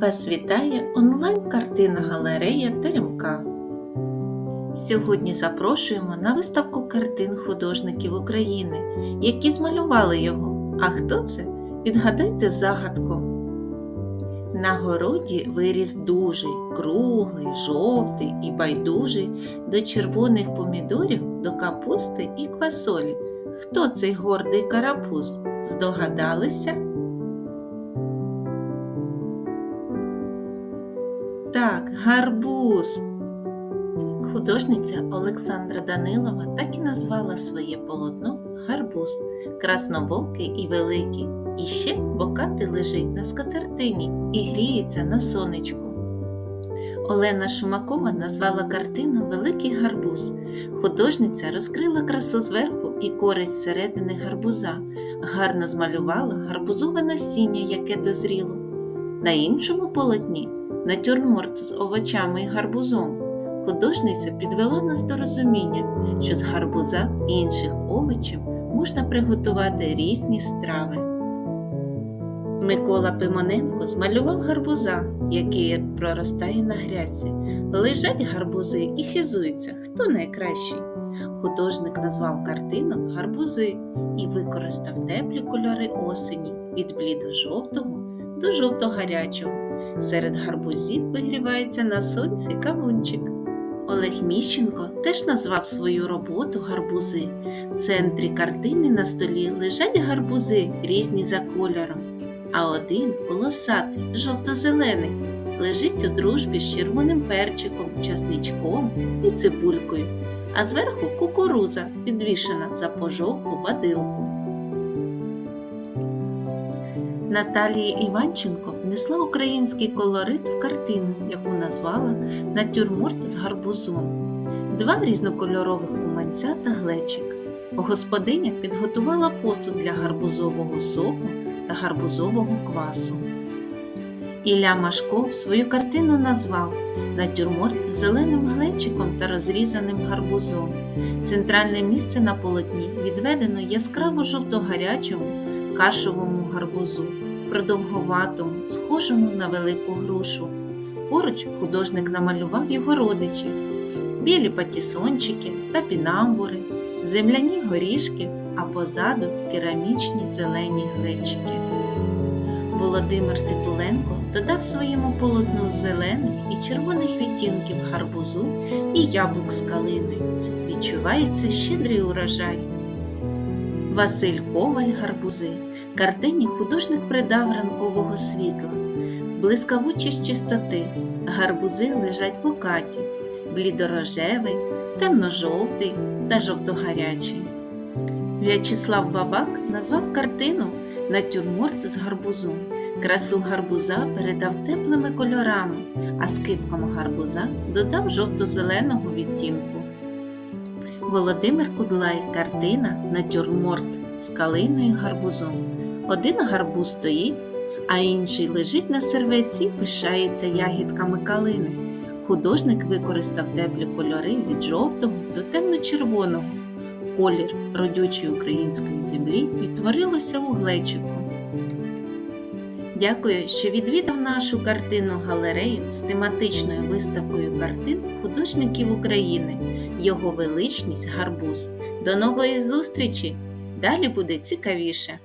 Вас вітає онлайн-картина галерея Теремка. Сьогодні запрошуємо на виставку картин художників України, які змалювали його. А хто це? Відгадайте загадку. На городі виріс дужий, круглий, жовтий і байдужий до червоних помідорів, до капусти і квасолі. Хто цей гордий карапуз? Здогадалися? Так, гарбуз. Художниця Олександра Данилова так і назвала своє полотно гарбуз, краснобокий і великий, і ще бокати лежить на скатертині і гріється на сонечку. Олена Шумакова назвала картину Великий гарбуз. Художниця розкрила красу зверху і користь зсередини гарбуза, гарно змалювала гарбузове насіння, яке дозріло. На іншому полотні натюрморт з овочами і гарбузом. Художниця підвела нас до розуміння, що з гарбуза і інших овочів можна приготувати різні страви. Микола Пимоненко змалював гарбуза, який проростає на грядці. Лежать гарбузи і хизуються, хто найкращий. Художник назвав картину гарбузи і використав теплі кольори осені від блідо-жовтого до жовто-гарячого. Серед гарбузів вигрівається на сонці кавунчик. Олег Міщенко теж назвав свою роботу гарбузи. В центрі картини на столі лежать гарбузи різні за кольором, а один полосатий, жовто-зелений, лежить у дружбі з червоним перчиком, часничком і цибулькою, а зверху кукуруза підвішена за пожовклу бадилку. Наталія Іванченко внесла український колорит в картину, яку назвала Натюрморт з гарбузом. Два різнокольорових куманця та глечик. Господиня підготувала посуд для гарбузового соку та гарбузового квасу. Ілля Машко свою картину назвав Натюрморт зеленим глечиком та розрізаним гарбузом. Центральне місце на полотні відведено яскраво жовто-гарячому кашовому гарбузу, продовговатому, схожому на велику грушу. Поруч художник намалював його родичів, білі патісончики та пінамбури, земляні горішки, а позаду керамічні зелені глечики. Володимир Титуленко додав своєму полотну зелених і червоних відтінків гарбузу і яблук з калиною. Відчувається щедрий урожай. Василь Коваль Гарбузи. Картині художник придав ранкового світла, блискавучість чистоти. Гарбузи лежать бокаті, блідорожевий, темно-жовтий та жовтогарячий. В'ячеслав Бабак назвав картину Натюрморт з гарбузом. Красу гарбуза передав теплими кольорами, а скипкам гарбуза додав жовто-зеленого відтінку. Володимир Кудлай картина Натюрморт з калиною гарбузом. Один гарбуз стоїть, а інший лежить на серветці і пишається ягідками калини. Художник використав теплі кольори від жовтого до темно-червоного. Колір родючої української землі відтворилося у глечику. Дякую, що відвідав нашу картинну галерею з тематичною виставкою картин художників України, його величність Гарбуз. До нової зустрічі! Далі буде цікавіше!